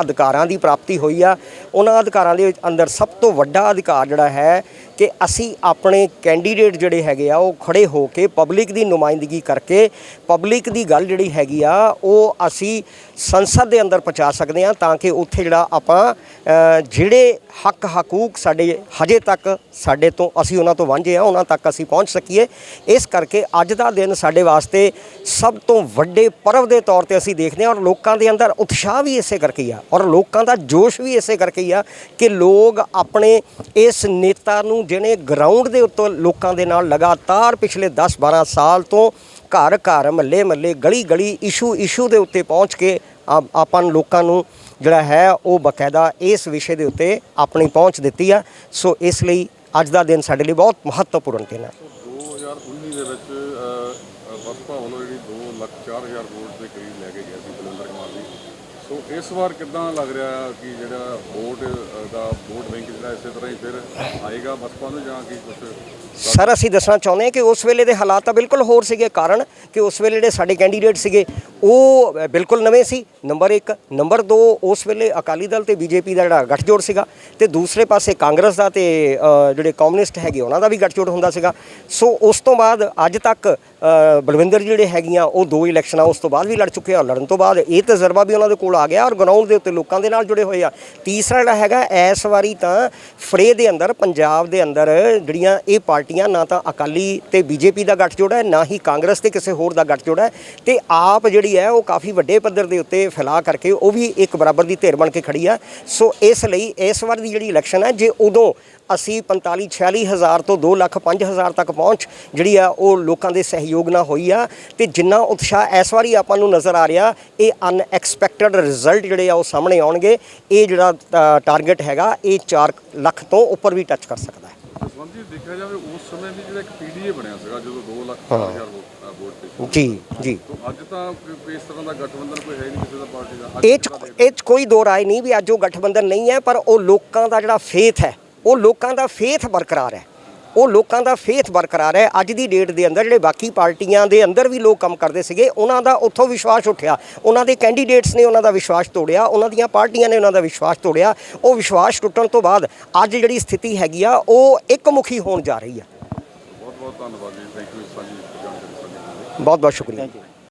ਅਧਿਕਾਰਾਂ ਦੀ ਪ੍ਰਾਪਤੀ ਹੋਈ ਆ। ਉਹਨਾਂ ਅਧਿਕਾਰਾਂ ਦੇ ਅੰਦਰ ਸਭ ਤੋਂ ਵੱਡਾ ਅਧਿਕਾਰ ਜਿਹੜਾ ਹੈ ਕਿ ਅਸੀਂ ਆਪਣੇ ਕੈਂਡੀਡੇਟ ਜਿਹੜੇ ਹੈਗੇ ਆ, ਉਹ ਖੜੇ ਹੋ ਕੇ ਪਬਲਿਕ ਦੀ ਨੁਮਾਇੰਦਗੀ ਕਰਕੇ ਪਬਲਿਕ ਦੀ ਗੱਲ ਜਿਹੜੀ ਹੈਗੀ ਆ, ਉਹ ਅਸੀਂ ਸੰਸਦ ਦੇ ਅੰਦਰ ਪਹੁੰਚਾ ਸਕਦੇ ਆ ਤਾਂ ਕਿ ਉੱਥੇ ਜਿਹੜਾ ਆਪਾਂ ਜਿਹੜੇ ਹੱਕ ਹਕੂਕ ਸਾਡੇ ਹਜੇ ਤੱਕ ਸਾਡੇ ਤੋਂ ਅਸੀਂ ਉਹਨਾਂ ਤੋਂ ਵਾਂਝੇ ਆ, ਉਹਨਾਂ ਤੱਕ ਅਸੀਂ ਪਹੁੰਚ ਸਕੀਏ। ਇਸ ਕਰਕੇ ਅੱਜ ਦਾ ਦਿਨ ਸਾਡੇ ਵਾਸਤੇ ਸਭ ਤੋਂ ਵੱਡੇ ਪਰਵ ਦੇ ਤੌਰ ਤੇ ਅਸੀਂ ਦੇਖਦੇ ਹਾਂ ਔਰ ਲੋਕਾਂ ਦੇ ਅੰਦਰ ਉਤਸ਼ਾਹ ਵੀ ਇਸੇ ਕਰਕੇ ਹੀ ਆ ਔਰ ਲੋਕਾਂ ਦਾ ਜੋਸ਼ ਵੀ ਇਸੇ ਕਰਕੇ ਹੀ ਆ ਕਿ ਲੋਕ ਆਪਣੇ ਇਸ ਨੇਤਾ ਨੂੰ ਜਿਹਨੇ ਗਰਾਊਂਡ ਦੇ ਉੱਤੇ ਲੋਕਾਂ ਦੇ ਨਾਲ ਲਗਾਤਾਰ ਪਿਛਲੇ 10 12 ਸਾਲ ਤੋਂ ਘਰ ਘਰ ਮੱਲੇ ਮੱਲੇ ਗਲੀ ਗਲੀ ਇਸ਼ੂ ਇਸ਼ੂ ਦੇ ਉੱਤੇ ਪਹੁੰਚ ਕੇ ਆ- ਆਪਾਂ ਲੋਕਾਂ ਨੂੰ ਜਿਹੜਾ ਹੈ ਉਹ ਬਕਾਇਦਾ ਇਸ ਵਿਸ਼ੇ ਦੇ ਉੱਤੇ ਆਪਣੀ ਪਹੁੰਚ ਦਿੱਤੀ ਆ। ਸੋ ਇਸ ਲਈ ਅੱਜ ਦਾ ਦਿਨ ਸਾਡੇ ਲਈ ਬਹੁਤ ਮਹੱਤਵਪੂਰਨ ਦਿਨ ਹੈ 2019 ਦੇ ਵਿੱਚ ਅ, ਵੱਲੋਂ ਜਿਹੜੀ 2 ਲੱਖ 4000 ਵੋਟ ਦੇ ਕਰੀਬ ਲੈ ਕੇ ਗਿਆ ਸੀ ਬਲਵਿੰਦਰ ਕੁਮਾਰ ਜੀ ਸੋ ਇਸ ਵਾਰ ਕਿਦਾਂ ਲੱਗ ਰਿਹਾ ਕਿ ਜਿਹੜਾ ਵੋਟ ਦਾ ਵੋਟ ਬੈਂਕ ਜਿਹੜਾ ਇਸੇ ਤਰ੍ਹਾਂ ਹੀ ਫਿਰ ਆਏਗਾ ਬਸਪਾ ਨੂੰ ਜਾਂ ਕਿ ਕੁਝ ਸਰ, ਅਸੀਂ ਦੱਸਣਾ ਚਾਹੁੰਦੇ ਹਾਂ ਕਿ ਉਸ ਵੇਲੇ ਦੇ ਹਾਲਾਤ ਤਾਂ ਬਿਲਕੁਲ ਹੋਰ ਸੀਗੇ, ਕਾਰਨ ਕਿ ਉਸ ਵੇਲੇ ਜਿਹੜੇ ਸਾਡੇ ਕੈਂਡੀਡੇਟ ਸੀਗੇ, ਉਹ ਬਿਲਕੁਲ ਨਵੇਂ ਸੀ। ਨੰਬਰ 1 ਨੰਬਰ 2 ਉਸ ਵੇਲੇ ਅਕਾਲੀ ਦਲ ਤੇ ਬੀਜੇਪੀ ਦਾ ਜਿਹੜਾ ਗੱਠਜੋੜ ਸੀਗਾ ਤੇ ਦੂਸਰੇ ਪਾਸੇ ਕਾਂਗਰਸ ਦਾ ਤੇ ਜਿਹੜੇ ਕਮਿਊਨਿਸਟ ਹੈਗੇ, ਉਹਨਾਂ ਦਾ ਵੀ ਗੱਠਜੋੜ ਹੁੰਦਾ ਸੀਗਾ। ਸੋ ਉਸ ਤੋਂ ਬਾਅਦ ਅੱਜ ਤੱਕ ਬਲਵਿੰਦਰ ਜਿਹੜੇ ਹੈਗੀਆਂ, ਉਹ ਦੋ ਇਲੈਕਸ਼ਨਾਂ ਉਸ ਤੋਂ ਬਾਅਦ ਵੀ ਲੜ ਚੁੱਕੇ ਆ। ਲੜਨ ਤੋਂ ਬਾਅਦ ਇਹ ਤਜਰਬਾ ਵੀ ਉਹਨਾਂ ਦੇ ਕੋਲ ਆ ਗਿਆ ਔਰ ਗਰਾਊਂਡ ਦੇ ਉੱਤੇ ਲੋਕਾਂ ਦੇ ਨਾਲ ਜੁੜੇ ਹੋਏ ਆ। ਤੀਸਰਾ ਜਿਹੜਾ ਹੈਗਾ, ਇਸ ਵਾਰੀ ਤਾਂ ਫਰੇ ਦੇ ਅੰਦਰ, ਪੰਜਾਬ ਦੇ ਅੰਦਰ ਜਿਹੜੀਆਂ ਇਹ ਪਾਰਟੀਆਂ ਨਾ ਤਾਂ ਅਕਾਲੀ ਤੇ ਬੀਜੇਪੀ ਦਾ ਗੱਠਜੋੜ ਹੈ, ਨਾ ਹੀ ਕਾਂਗਰਸ ਤੇ ਕਿਸੇ ਹੋਰ ਦਾ ਗੱਠਜੋੜ ਹੈ ਤੇ ਆਪ ਜਿਹੜੀ ਹੈ ਉਹ ਕਾਫੀ ਵੱਡੇ ਪੱਧਰ ਦੇ ਉੱਤੇ ਫੈਲਾ ਕਰਕੇ ਉਹ ਵੀ ਇੱਕ ਬਰਾਬਰ ਦੀ ਧਿਰ ਬਣ ਕੇ ਖੜੀ ਆ। ਸੋ ਇਸ ਲਈ ਇਸ ਵਾਰ ਦੀ ਜਿਹੜੀ ਇਲੈਕਸ਼ਨ ਹੈ, ਜੇ ਉਦੋਂ ਅਸੀਂ 45 46 ਹਜ਼ਾਰ ਤੋਂ 2 ਲੱਖ 5 ਹਜ਼ਾਰ ਤੱਕ ਪਹੁੰਚ ਜਿਹੜੀ ਆ ਉਹ ਲੋਕਾਂ ਦੇ ਸਹਿਯੋਗ ਨਾਲ ਹੋਈ ਆ। ਤੇ ਜਿੰਨਾ ਉਤਸ਼ਾਹ ਇਸ ਵਾਰੀ ਆਪਾਂ ਨੂੰ ਨਜ਼ਰ ਆ ਰਿਹਾ ਇਹ ਅਨਐਕਸਪੈਕਟਡ ਰਿਜ਼ਲਟ ਜਿਹੜੇ ਆ ਉਹ ਸਾਹਮਣੇ ਆਉਣਗੇ। ਇਹ ਜਿਹੜਾ ਟਾਰਗੇਟ ਹੈਗਾ ਇਹ 4 ਲੱਖ ਤੋਂ ਉੱਪਰ ਵੀ ਟੱਚ ਕਰ ਸਕਦਾ ਹੈ। ਜੀ ਦੇਖਿਆ ਜਾਵੇ ਉਸ ਸਮੇਂ ਵੀ ਜਿਹੜਾ ਇੱਕ ਪੀਡੀਏ ਬਣਿਆ ਸੀਗਾ ਜਦੋਂ 2 ਲੱਖ 4000 ਵੋਟ ਅ, ਵੋਟ ਤੇ। ਜੀ ਅੱਜ ਤਾਂ ਇਸ ਤਰ੍ਹਾਂ ਦਾ ਗਠਬੰਧਨ ਕੋਈ ਹੈ ਨਹੀਂ ਕਿਸੇ ਦਾ ਪਾਰਟੀ ਦਾ। ਇਹ ਇਹ ਕੋਈ ਦੋ ਰਾਏ ਨਹੀਂ ਵੀ ਅੱਜ ਉਹ ਗਠਬੰਧਨ ਨਹੀਂ ਹੈ ਪਰ ਉਹ ਲੋਕਾਂ ਦਾ ਜਿਹੜਾ ਫੇਥ ਹੈ ਉਹ ਲੋਕਾਂ ਦਾ ਫੇਥ ਬਰਕਰਾਰ ਹੈ। ਉਹ ਲੋਕਾਂ ਦਾ ਫੇਥ ਬਰਕਰਾਰ ਹੈ। ਅੱਜ ਦੀ ਡੇਟ ਦੇ ਅੰਦਰ ਜਿਹੜੇ ਬਾਕੀ ਪਾਰਟੀਆਂ ਦੇ ਅੰਦਰ ਵੀ ਲੋਕ ਕੰਮ ਕਰਦੇ ਸੀਗੇ ਉਹਨਾਂ ਦਾ ਉੱਥੋਂ ਵਿਸ਼ਵਾਸ ਉੱਠਿਆ। ਉਹਨਾਂ ਦੇ ਕੈਂਡੀਡੇਟਸ ਨੇ ਉਹਨਾਂ ਦਾ ਵਿਸ਼ਵਾਸ ਤੋੜਿਆ ਉਹਨਾਂ ਦੀਆਂ ਪਾਰਟੀਆਂ ਨੇ ਉਹਨਾਂ ਦਾ ਵਿਸ਼ਵਾਸ ਤੋੜਿਆ। ਉਹ ਵਿਸ਼ਵਾਸ ਟੁੱਟਣ ਤੋਂ ਬਾਅਦ ਅੱਜ ਜਿਹੜੀ ਸਥਿਤੀ ਹੈਗੀ ਆ ਉਹ ਇੱਕਮੁਖੀ ਹੋਣ ਜਾ ਰਹੀ ਆ। ਬਹੁਤ ਬਹੁਤ ਧੰਨਵਾਦ ਜੀ। ਥੈਂਕ ਯੂ ਸਾਡੀ ਬਹੁਤ ਬਹੁਤ ਸ਼ੁਕਰੀਆ।